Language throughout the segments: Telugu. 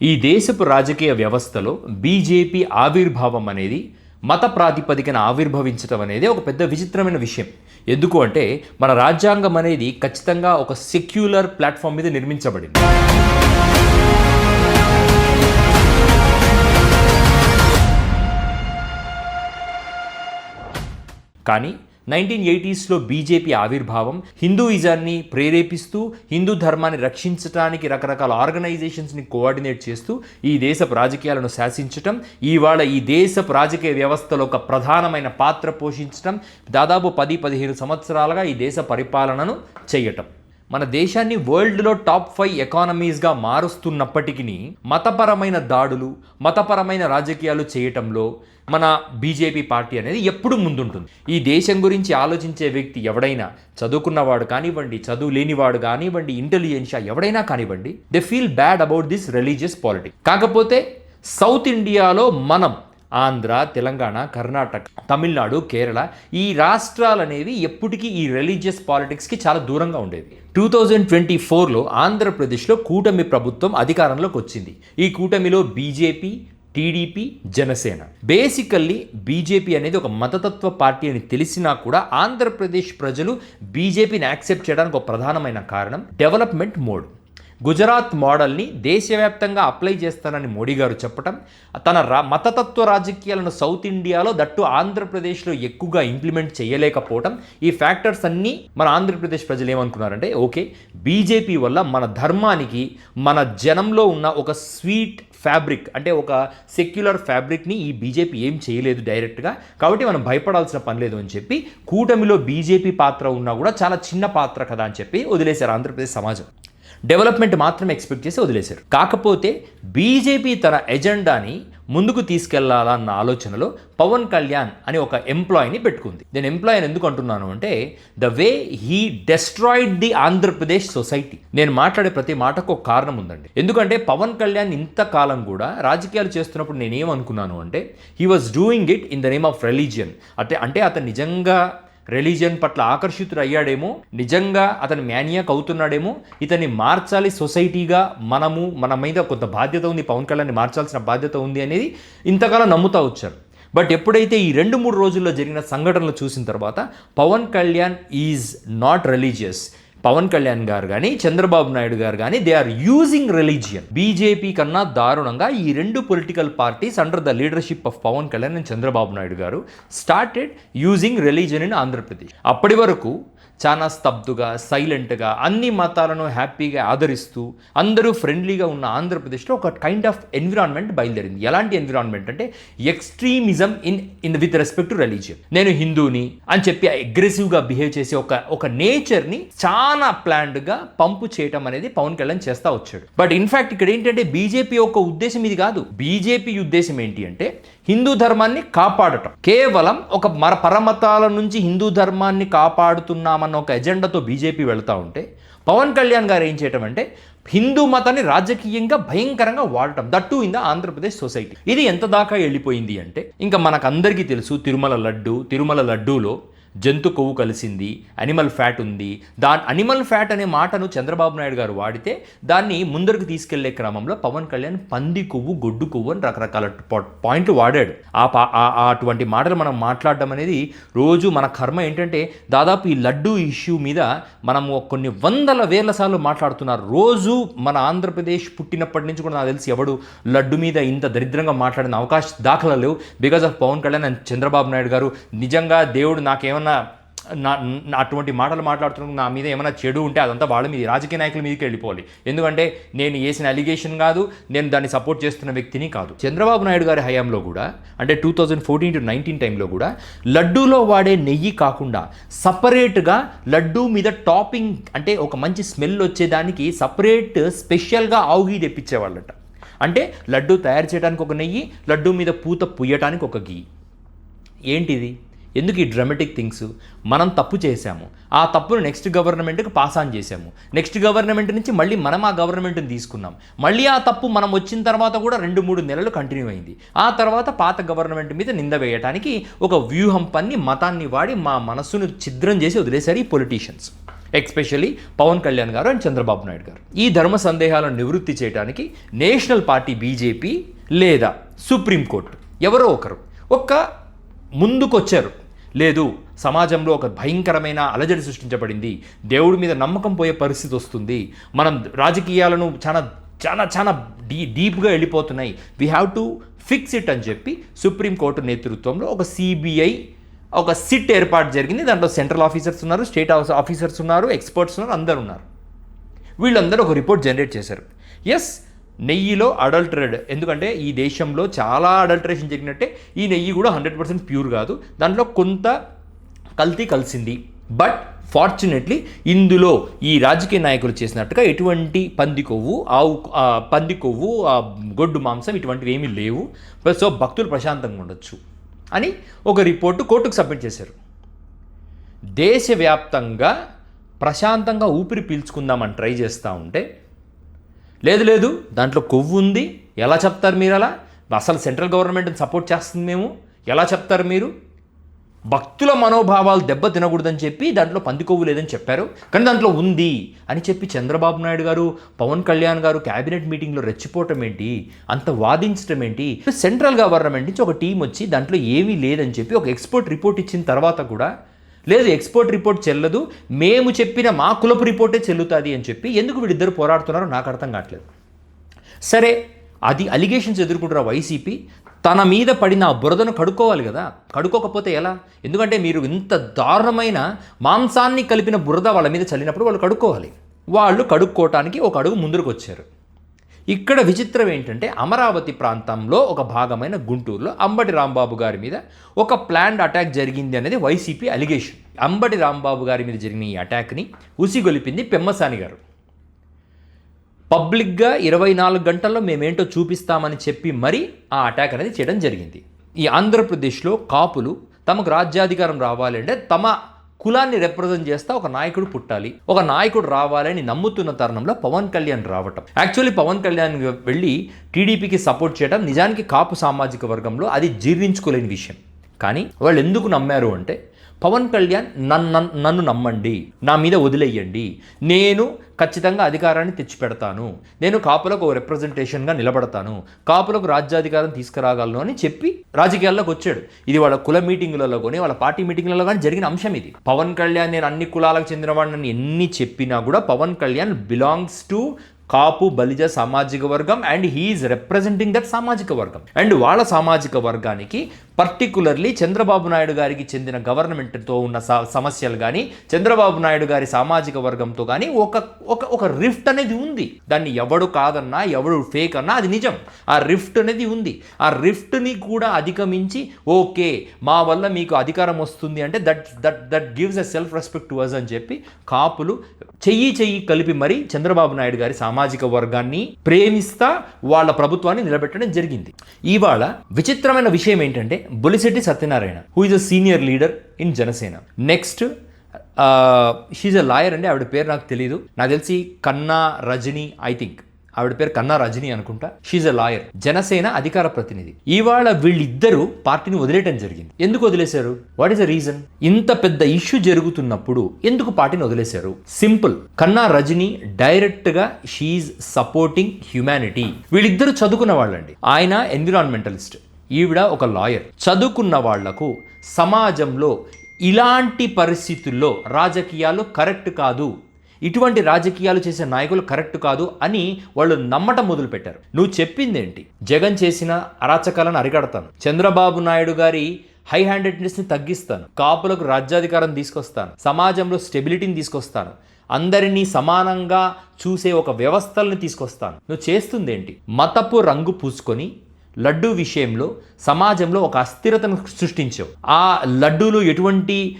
ఈ దేశపు రాజకీయ వ్యవస్థలో బీజేపీ ఆవిర్భావం అనేది మత ప్రాతిపదికన ఆవిర్భవించడం అనేది ఒక పెద్ద విచిత్రమైన విషయం. ఎందుకు అంటే మన రాజ్యాంగం అనేది ఖచ్చితంగా ఒక సెక్యులర్ ప్లాట్ఫామ్ మీద నిర్మించబడింది. కానీ నైన్టీన్ ఎయిటీస్లో బీజేపీ ఆవిర్భావం హిందూయిజాన్ని ప్రేరేపిస్తూ హిందూ ధర్మాన్ని రక్షించడానికి రకరకాల ఆర్గనైజేషన్స్ని కోఆర్డినేట్ చేస్తూ ఈ దేశపు రాజకీయాలను శాసించటం ఇవాళ ఈ దేశపు రాజకీయ వ్యవస్థలో ఒక ప్రధానమైన పాత్ర పోషించటం దాదాపు పది పదిహేను సంవత్సరాలుగా ఈ దేశ పరిపాలనను చేయటం. మన దేశాన్ని వరల్డ్లో టాప్ ఫైవ్ ఎకానమీస్గా మారుస్తున్నప్పటికీ మతపరమైన దాడులు మతపరమైన రాజకీయాలు చేయటంలో మన బీజేపీ పార్టీ అనేది ఎప్పుడు ముందుంటుంది. ఈ దేశం గురించి ఆలోచించే వ్యక్తి ఎవడైనా చదువుకున్నవాడు కానివ్వండి చదువు లేనివాడు కానివ్వండి ఇంటెలిజెన్షియా ఎవడైనా కానివ్వండి they feel bad about this religious politics కాకపోతే సౌత్ ఇండియాలో మనం ఆంధ్ర తెలంగాణ కర్ణాటక తమిళనాడు కేరళ ఈ రాష్ట్రాలు అనేవి ఎప్పటికీ ఈ రిలీజియస్ పాలిటిక్స్కి చాలా దూరంగా ఉండేవి. టూ థౌజండ్ ట్వంటీ ఫోర్లో ఆంధ్రప్రదేశ్లో కూటమి ప్రభుత్వం అధికారంలోకి వచ్చింది. ఈ కూటమిలో BJP TDP Janasena. Basically BJP అనేది ఒక మతతత్వ పార్టీ అని తెలిసినా కూడా ఆంధ్రప్రదేశ్ ప్రజలు బీజేపీని యాక్సెప్ట్ చేయడానికి ఒక ప్రధానమైన కారణం డెవలప్మెంట్ మోడ్. గుజరాత్ మోడల్ని దేశవ్యాప్తంగా అప్లై చేస్తానని మోడీ గారు చెప్పటం తన రా మతతత్వ రాజకీయాలను సౌత్ ఇండియాలో దట్టు ఆంధ్రప్రదేశ్లో ఎక్కువగా ఇంప్లిమెంట్ చేయలేకపోవటం ఈ ఫ్యాక్టర్స్ అన్నీ మన ఆంధ్రప్రదేశ్ ప్రజలు ఏమనుకున్నారంటే ఓకే బీజేపీ వల్ల మన ధర్మానికి మన జనంలో ఉన్న ఒక స్వీట్ ఫ్యాబ్రిక్ అంటే ఒక సెక్యులర్ ఫ్యాబ్రిక్ని ఈ బీజేపీ ఏం చేయలేదు డైరెక్ట్గా కాబట్టి మనం భయపడాల్సిన పని లేదు అని చెప్పి కూటమిలో బీజేపీ పాత్ర ఉన్నా కూడా చాలా చిన్న పాత్ర కదా అని చెప్పి వదిలేశారు ఆంధ్రప్రదేశ్ సమాజం. డెవలప్మెంట్ మాత్రం ఎక్స్పెక్ట్ చేసి వదిలేశారు. కాకపోతే బీజేపీ తన ఎజెండాని ముందుకు తీసుకెళ్ళాలన్న ఆలోచనలో పవన్ కళ్యాణ్ అని ఒక ఎంప్లాయీని పెట్టుకుంది. నేను ఎంప్లాయీని ఎందుకు అంటున్నాను అంటే the way he destroyed the Andhra Pradesh society. నేను మాట్లాడే ప్రతి మాటకు ఒక కారణం ఉందండి. ఎందుకంటే పవన్ కళ్యాణ్ ఇంతకాలం కూడా రాజకీయాలు చేస్తున్నప్పుడు నేనేమనుకున్నాను అంటే he was doing it in the name of religion అంటే అంటే అతను నిజంగా రిలీజియన్ పట్ల ఆకర్షితుడు అయ్యాడేమో నిజంగా అతను మ్యానియాక్ అవుతున్నాడేమో ఇతన్ని మార్చాలి సొసైటీగా మనము మన మీద కొంత బాధ్యత ఉంది పవన్ కళ్యాణ్ని మార్చాల్సిన బాధ్యత ఉంది అనేది ఇంతకాలం నమ్ముతా వచ్చారు. బట్ ఎప్పుడైతే ఈ రెండు మూడు రోజుల్లో జరిగిన సంఘటనలు చూసిన తర్వాత Pawan Kalyan is not religious. Pawan Kalyan గారు కానీ చంద్రబాబు నాయుడు గారు కానీ they are using religion BJP కన్నా దారుణంగా ఈ రెండు political parties under the leadership of Pawan Kalyan and Chandrababu Naidu గారు started using religion in Andhra Pradesh అప్పటి వరకు చాలా స్తబ్దుగా సైలెంట్గా అన్ని మతాలను హ్యాపీగా ఆదరిస్తూ అందరూ ఫ్రెండ్లీగా ఉన్న ఆంధ్రప్రదేశ్లో ఒక కైండ్ ఆఫ్ ఎన్విరాన్మెంట్ బయలుదేరింది. ఎలాంటి ఎన్విరాన్మెంట్ అంటే extremism in in with respect to religion నేను హిందూని అని చెప్పి అగ్రెసివ్గా బిహేవ్ చేసే ఒక ఒక నేచర్ని చాలా ప్లాన్డ్గా పంపు చేయటం అనేది పవన్ కళ్యాణ్ చేస్తూ వచ్చాడు. బట్ ఇన్ఫ్యాక్ట్ ఇక్కడ ఏంటంటే బీజేపీ యొక్క ఉద్దేశం ఇది కాదు. బీజేపీ ఉద్దేశం ఏంటి అంటే హిందూ ధర్మాన్ని కాపాడటం. కేవలం ఒక మర పరమతాల నుంచి హిందూ ధర్మాన్ని కాపాడుతున్నామన్న ఒక ఎజెండాతో బీజేపీ వెళ్తూ ఉంటే పవన్ కళ్యాణ్ గారు ఏం చేయటం అంటే హిందూ మతాన్ని రాజకీయంగా భయంకరంగా వాడటం. That in the Andhra Pradesh society ఇది ఎంత దాకా వెళ్ళిపోయింది అంటే ఇంకా మనకందరికీ తెలుసు తిరుమల లడ్డు తిరుమల లడ్డూలో జంతు కొవ్వు కలిసింది అనిమల్ ఫ్యాట్ ఉంది. దా అనిమల్ ఫ్యాట్ అనే మాటను చంద్రబాబు నాయుడు గారు వాడితే దాన్ని ముందరకు తీసుకెళ్ళే క్రమంలో పవన్ కళ్యాణ్ పంది కొవ్వు గొడ్డు కొవ్వు అని రకరకాల పా- పాయింట్లు వాడాడు. ఆ పా- అటువంటి మాటలు మనం మాట్లాడడం అనేది రోజు మన కర్మ ఏంటంటే దాదాపు ఈ లడ్డు ఇష్యూ మీద మనము కొన్ని వందల వేల సార్లు మాట్లాడుతున్నారు. రోజు మన ఆంధ్రప్రదేశ్ పుట్టినప్పటి నుంచి కూడా నాకు తెలిసి ఎవడు లడ్డు మీద ఇంత దరిద్రంగా మాట్లాడిన అవకాశం దాఖలా లేవు. Because of Pawan Kalyan and Chandrababu Naidu గారు నిజంగా దేవుడు నాకేమన్నా నా నా అటువంటి మాటలు మాట్లాడుతున్న నా మీద ఏమైనా చెడు ఉంటే అదంతా వాళ్ళ మీద రాజకీయ నాయకుల మీదకి వెళ్ళిపోవాలి. ఎందుకంటే నేను వేసిన అలిగేషన్ కాదు నేను దాన్ని సపోర్ట్ చేస్తున్న వ్యక్తిని కాదు. చంద్రబాబు నాయుడు గారి హయాంలో కూడా అంటే two thousand fourteen to nineteen టైంలో కూడా లడ్డూలో వాడే నెయ్యి కాకుండా సపరేట్గా లడ్డూ మీద టాపింగ్ అంటే ఒక మంచి స్మెల్ వచ్చేదానికి సపరేట్ స్పెషల్గా ఆవు గీ తెప్పించేవాళ్ళట. అంటే లడ్డూ తయారు చేయడానికి ఒక నెయ్యి లడ్డూ మీద పూత పుయ్యటానికి ఒక గీ. ఏంటిది? ఎందుకు ఈ డ్రమాటిక్ థింగ్స్ మనం తప్పు చేశాము. ఆ తప్పును నెక్స్ట్ గవర్నమెంట్కి పాస్ ఆన్ చేశాము. నెక్స్ట్ గవర్నమెంట్ నుంచి మళ్ళీ మనం ఆ గవర్నమెంట్ని తీసుకున్నాం. మళ్ళీ ఆ తప్పు మనం వచ్చిన తర్వాత కూడా రెండు మూడు నెలలు కంటిన్యూ అయింది. ఆ తర్వాత పాత గవర్నమెంట్ మీద నింద వేయటానికి ఒక వ్యూహం పన్ని మతాన్ని వాడి మా మనస్సును ఛిద్రం చేసి వదిలేశారు ఈ పొలిటీషియన్స్ ఎక్స్పెషల్లీ పవన్ కళ్యాణ్ గారు అండ్ చంద్రబాబు నాయుడు గారు. ఈ ధర్మ సందేహాలను నివృత్తి చేయడానికి నేషనల్ పార్టీ బీజేపీ లేదా సుప్రీంకోర్టు ఎవరో ఒకరు ఒక్క ముందుకొచ్చారు. లేదు సమాజంలో ఒక భయంకరమైన అలజడి సృష్టించబడింది. దేవుడి మీద నమ్మకం పోయే పరిస్థితి వస్తుంది. మనం రాజకీయాలను చాలా చాలా చాలా డీ డీప్గా వెళ్ళిపోతున్నాయి. We have to fix it అని చెప్పి సుప్రీంకోర్టు నేతృత్వంలో ఒక సిబిఐ ఒక సిట్ ఏర్పాటు జరిగింది. దాంట్లో సెంట్రల్ ఆఫీసర్స్ ఉన్నారు స్టేట్ ఆఫీసర్స్ ఉన్నారు ఎక్స్పర్ట్స్ ఉన్నారు అందరు ఉన్నారు. వీళ్ళందరూ ఒక రిపోర్ట్ జనరేట్ చేశారు. ఎస్ నెయ్యిలో అడల్టరేడ్. ఎందుకంటే ఈ దేశంలో చాలా అడల్టరేషన్ జరిగినట్టే ఈ నెయ్యి కూడా హండ్రెడ్ పర్సెంట్ ప్యూర్ కాదు. దాంట్లో కొంత కల్తీ కలిసింది. బట్ ఫార్చునేట్లీ ఇందులో ఈ రాజకీయ నాయకులు చేసినట్టుగా ఎటువంటి పంది కొవ్వు ఆవు ఆ, పంది కొవ్వు ఆ, గొడ్డు మాంసం ఇటువంటివి ఏమీ లేవు. సో భక్తులు ప్రశాంతంగా ఉండొచ్చు అని ఒక రిపోర్టు కోర్టుకు సబ్మిట్ చేశారు. దేశవ్యాప్తంగా ప్రశాంతంగా ఊపిరి పీల్చుకుందామని ట్రై చేస్తూ ఉంటే లేదు లేదు దాంట్లో కొవ్వు ఉంది. ఎలా చెప్తారు మీరు అలా? అసలు సెంట్రల్ గవర్నమెంట్ని సపోర్ట్ చేస్తుంది మేము. ఎలా చెప్తారు మీరు? భక్తుల మనోభావాలు దెబ్బ తినకూడదని చెప్పి దాంట్లో పంది కొవ్వు లేదని చెప్పారు. కానీ దాంట్లో ఉంది అని చెప్పి చంద్రబాబు నాయుడు గారు పవన్ కళ్యాణ్ గారు క్యాబినెట్ మీటింగ్లో రెచ్చిపోవటం ఏంటి? అంత వాదించడం ఏంటి? సెంట్రల్ గవర్నమెంట్ నుంచి ఒక టీం వచ్చి దాంట్లో ఏమీ లేదని చెప్పి ఒక ఎక్స్పర్ట్ రిపోర్ట్ ఇచ్చిన తర్వాత కూడా లేదు ఎక్స్పోర్ట్ రిపోర్ట్ చెల్లదు మేము చెప్పిన మా కులపు రిపోర్టే చెల్లుతుంది అని చెప్పి ఎందుకు వీళ్ళిద్దరు పోరాడుతున్నారో నాకు అర్థం కావట్లేదు. సరే అది అలిగేషన్స్ ఎదుర్కొంటున్న వైసీపీ తన మీద పడిన ఆ బురదను కడుక్కోవాలి కదా. కడుక్కోకపోతే ఎలా? ఎందుకంటే మీరు ఇంత దారుణమైన మాంసాన్ని కలిపిన బురద వాళ్ళ మీద చల్లినప్పుడు వాళ్ళు కడుక్కోవాలి. వాళ్ళు కడుక్కోవటానికి ఒక అడుగు ముందుకు వచ్చారు ఇక్కడ విచిత్రం ఏంటంటే అమరావతి ప్రాంతంలో ఒక భాగమైన గుంటూరులో అంబటి రాంబాబు గారి మీద ఒక ప్లాండ్ అటాక్ జరిగింది అనేది వైసీపీ అలిగేషన్. అంబటి రాంబాబు గారి మీద జరిగిన ఈ అటాక్ని ఉసిగొలిపింది పెమ్మసాని గారు. పబ్లిక్గా ఇరవై నాలుగు గంటల్లో మేమేంటో చూపిస్తామని చెప్పి మరీ ఆ అటాక్ అనేది చేయడం జరిగింది. ఈ ఆంధ్రప్రదేశ్లో కాపులు తమకు రాజ్యాధికారం రావాలంటే తమ కులాన్ని రిప్రజెంట్ చేస్తా ఒక నాయకుడు పుట్టాలి. ఒక నాయకుడు రావాలని నమ్ముతున్న తరుణంలో పవన్ కళ్యాణ్ రావటం. యాక్చువల్లీ పవన్ కళ్యాణ్ వెళ్ళి టీడీపీకి సపోర్ట్ చేయడం నిజానికి కాపు సామాజిక వర్గంలో అది జీర్ణించుకోలేని విషయం. కానీ వాళ్ళు ఎందుకు నమ్మారు అంటే పవన్ కళ్యాణ్ నన్ను నన్ను నమ్మండి నా మీద వదిలేయండి నేను ఖచ్చితంగా అధికారాన్ని తెచ్చిపెడతాను నేను కాపులకు ఒక రిప్రజెంటేషన్గా నిలబడతాను కాపులకు రాజ్యాధికారం తీసుకురాగలను అని చెప్పి రాజకీయాల్లోకి వచ్చాడు. ఇది వాళ్ళ కుల మీటింగులలో కానీ వాళ్ళ పార్టీ మీటింగులలో కానీ జరిగిన అంశం ఇది. పవన్ కళ్యాణ్ నేను అన్ని కులాలకు చెందినవాడిని ఎన్ని చెప్పినా కూడా పవన్ కళ్యాణ్ బిలాంగ్స్ టు కాపు బలిజ సామాజిక వర్గం అండ్ హీఈస్ రిప్రజెంటింగ్ దట్ సామాజిక వర్గం. అండ్ వాళ్ళ సామాజిక వర్గానికి పర్టికులర్లీ చంద్రబాబు నాయుడు గారికి చెందిన గవర్నమెంట్తో ఉన్న సమస్యలు కానీ చంద్రబాబు నాయుడు గారి సామాజిక వర్గంతో కానీ ఒక ఒక ఒక రిఫ్ట్ అనేది ఉంది. దాన్ని ఎవడు కాదన్నా ఎవడు ఫేక్ అన్నా అది నిజం. ఆ రిఫ్ట్ అనేది ఉంది. ఆ రిఫ్ట్ని కూడా అధిగమించి ఓకే మా వల్ల మీకు అధికారం వస్తుంది అంటే that that that gives a self respect to us అని చెప్పి కాపులు చెయ్యి చెయ్యి కలిపి మరీ చంద్రబాబు నాయుడు గారి సామాజిక వర్గాన్ని ప్రేమిస్తా వాళ్ళ ప్రభుత్వాన్ని నిలబెట్టడం జరిగింది. ఇవాళ విచిత్రమైన విషయం ఏంటంటే Bolisetti Satyanarayana who is a senior leader in Janasena next she's a lawyer అండి. ఆవిడ పేరు నాకు తెలియదు నాకు తెలిసి కన్నా రజని ఐ థింక్ ఆవిడ పేరు కన్నా రజని అనుకుంటా. షీజ్ అ లాయర్ జనసేన అధికార ప్రతినిధి. ఇవాళ వీళ్ళిద్దరూ పార్టీని వదిలేయటం జరిగింది. ఎందుకు వదిలేశారు? వాట్ ఈస్ ద రీజన్ ఇంత పెద్ద ఇష్యూ జరుగుతున్నప్పుడు ఎందుకు పార్టీని వదిలేశారు? సింపుల్ కన్నా రజని డైరెక్ట్గా షీఈ్ సపోర్టింగ్ హ్యుమానిటీ వీళ్ళిద్దరూ చదువుకున్న వాళ్ళండి. ఆయన ఎన్విరాన్మెంటలిస్ట్ ఈవిడ ఒక లాయర్. చదువుకున్న వాళ్ళకు సమాజంలో ఇలాంటి పరిస్థితుల్లో రాజకీయాలు కరెక్ట్ కాదు. ఇటువంటి రాజకీయాలు చేసే నాయకులు కరెక్ట్ కాదు అని వాళ్ళు నమ్మటం మొదలుపెట్టారు. నువ్వు చెప్పిందేంటి? జగన్ చేసిన అరాచకాలను అరికడతాను. చంద్రబాబు నాయుడు గారి హై హ్యాండెడ్నెస్ని తగ్గిస్తాను. కాపులకు రాజ్యాధికారం తీసుకొస్తాను. సమాజంలో స్టెబిలిటీని తీసుకొస్తాను. అందరినీ సమానంగా చూసే ఒక వ్యవస్థల్ని తీసుకొస్తాను. నువ్వు చేస్తుందేంటి? మతపు రంగు పూసుకొని లడ్డూ విషయంలో సమాజంలో ఒక అస్థిరతను సృష్టించావు. ఆ లడ్డూలో ఎటువంటి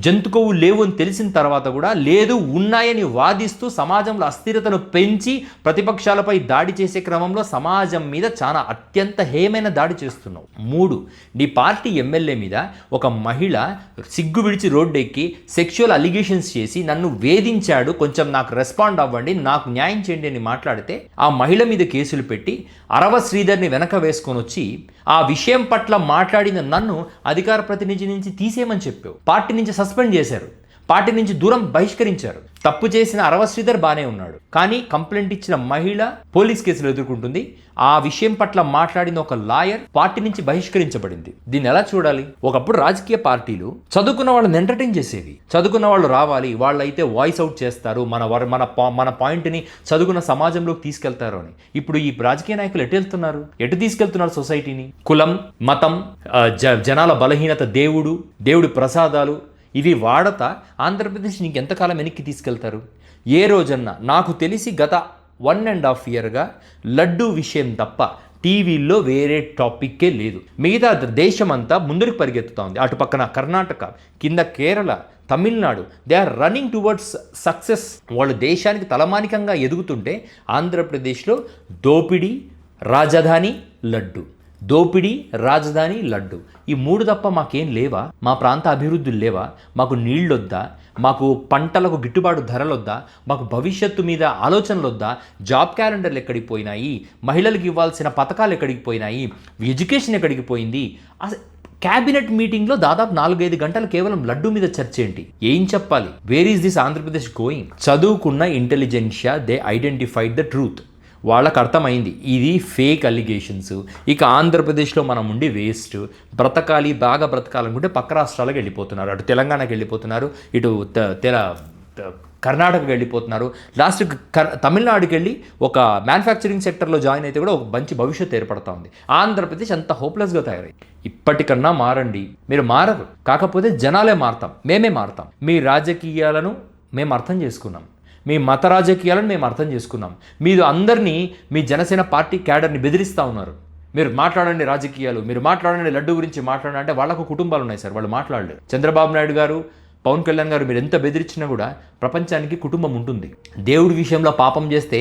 జంతు కొవ్వు లేవు అని తెలిసిన తర్వాత కూడా లేదు ఉన్నాయని వాదిస్తూ సమాజంలో అస్థిరతను పెంచి ప్రతిపక్షాలపై దాడి చేసే క్రమంలో సమాజం మీద చాలా అత్యంత హేమైన దాడి చేస్తున్నావు. మూడు నీ పార్టీ ఎమ్మెల్యే మీద ఒక మహిళ సిగ్గు విడిచి రోడ్డెక్కి సెక్షువల్ అలిగేషన్స్ చేసి నన్ను వేధించాడు కొంచెం నాకు రెస్పాండ్ అవ్వండి నాకు న్యాయం చేయండి అని మాట్లాడితే ఆ మహిళ మీద కేసులు పెట్టి అరవ శ్రీధర్ని వెనక వేసుకొని వచ్చి ఆ విషయం పట్ల మాట్లాడిన నన్ను అధికార ప్రతినిధి నుంచి తీసేయమని చెప్పావు. పార్టీ నుంచి సస్పెండ్ చేశారు. పార్టీ నుంచి దూరం బహిష్కరించారు. తప్పు చేసిన అరవ శ్రీధర్ బానే ఉన్నాడు. కానీ కంప్లైంట్ ఇచ్చిన మహిళ పోలీస్ కేసులు ఎదుర్కొంటుంది. ఆ విషయం పట్ల మాట్లాడిన ఒక లాయర్ పార్టీ నుంచి బహిష్కరించబడింది. దీన్ని ఎలా చూడాలి? ఒకప్పుడు రాజకీయ పార్టీలు చదువుకున్న వాళ్ళని ఎంటర్టైన్ చేసేవి. చదువుకున్న వాళ్ళు రావాలి వాళ్ళు అయితే వాయిస్ అవుట్ చేస్తారు మన మన మన పాయింట్ని చదువుకున్న సమాజంలోకి తీసుకెళ్తారు అని. ఇప్పుడు ఈ రాజకీయ నాయకులు ఎటు వెళ్తున్నారు? ఎటు తీసుకెళ్తున్నారు సొసైటీని? కులం మతం జ జనాల బలహీనత దేవుడు దేవుడి ప్రసాదాలు ఇవి వాడత ఆంధ్రప్రదేశ్ ఇంకెంతకాలం వెనక్కి తీసుకెళ్తారు? ఏ రోజన్నా నాకు తెలిసి గత వన్ అండ్ హాఫ్ ఇయర్గా లడ్డు విషయం తప్ప టీవీల్లో వేరే టాపిక్కే లేదు. మిగతా దేశం అంతా ముందుకు పరిగెత్తుతా ఉంది అటు పక్కన కర్ణాటక కింద Kerala Tamil Nadu they are running towards success వాళ్ళు దేశానికి తలమానికంగా ఎదుగుతుంటే ఆంధ్రప్రదేశ్లో దోపిడీ రాజధాని లడ్డు. దోపిడీ రాజధాని లడ్డు. ఈ మూడు తప్ప మాకేం లేవా? మా ప్రాంత అభివృద్ధులు లేవా? మాకు నీళ్ళొద్దా? మాకు పంటలకు గిట్టుబాటు ధరలొద్దా? మాకు భవిష్యత్తు మీద ఆలోచనలొద్దా? జాబ్ క్యాలెండర్లు ఎక్కడికి పోయినాయి? మహిళలకు ఇవ్వాల్సిన పథకాలు ఎక్కడికి పోయినాయి? ఎడ్యుకేషన్ ఎక్కడికి పోయింది? అసలు క్యాబినెట్ మీటింగ్లో దాదాపు నాలుగైదు గంటలు కేవలం లడ్డు మీద చర్చ ఏంటి? ఏం చెప్పాలి? Where is this Andhra Pradesh going? చదువుకున్న intelligentsia they identified the truth. వాళ్ళకు అర్థమైంది. ఇది ఫేక్ అలిగేషన్స్ ఇక ఆంధ్రప్రదేశ్లో మనం ఉండి వేస్ట్ బ్రతకాలి బాగా బ్రతకాలనుకుంటే పక్క రాష్ట్రాలకు వెళ్ళిపోతున్నారు. అటు తెలంగాణకి వెళ్ళిపోతున్నారు. ఇటు తెల కర్ణాటకకు కర్ణాటకకి వెళ్ళిపోతున్నారు. లాస్ట్ కర్- తమిళనాడుకి వెళ్ళి ఒక మ్యానుఫ్యాక్చరింగ్ సెక్టర్లో జాయిన్ అయితే కూడా ఒక మంచి భవిష్యత్తు ఏర్పడతా ఉంది. ఆంధ్రప్రదేశ్ అంత హోప్లెస్గా తయారై. ఇప్పటికన్నా మారండి. మీరు మారరు. కాకపోతే జనాలే మారతాం. మేమే మారతాం. మీ రాజకీయాలను మేము అర్థం చేసుకున్నాం. మీ మత రాజకీయాలను మేము అర్థం చేసుకున్నాం. మీరు అందరినీ మీ జనసేన పార్టీ క్యాడర్ని బెదిరిస్తూ ఉన్నారు. మీరు మాట్లాడండి రాజకీయాలు మీరు మాట్లాడండి లడ్డు గురించి మాట్లాడండి. అంటే వాళ్ళకు కుటుంబాలు ఉన్నాయి సార్ వాళ్ళు మాట్లాడలేరు చంద్రబాబు నాయుడు గారు పవన్ కళ్యాణ్ గారు మీరు ఎంత బెదిరించినా కూడా ప్రపంచానికి కుటుంబం ఉంటుంది. దేవుడి విషయంలో పాపం చేస్తే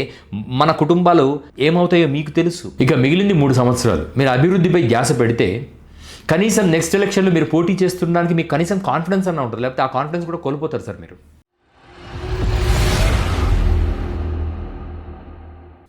మన కుటుంబాలు ఏమవుతాయో మీకు తెలుసు. ఇక మిగిలింది మూడు సంవత్సరాలు. మీరు అభివృద్ధిపై ధ్యాస పెడితే కనీసం నెక్స్ట్ ఎలక్షన్లో మీరు పోటీ చేస్తుండడానికి మీకు కనీసం కాన్ఫిడెన్స్ అన్న ఉంటుంది. లేకపోతే ఆ కాన్ఫిడెన్స్ కూడా కోల్పోతారు సార్ మీరు.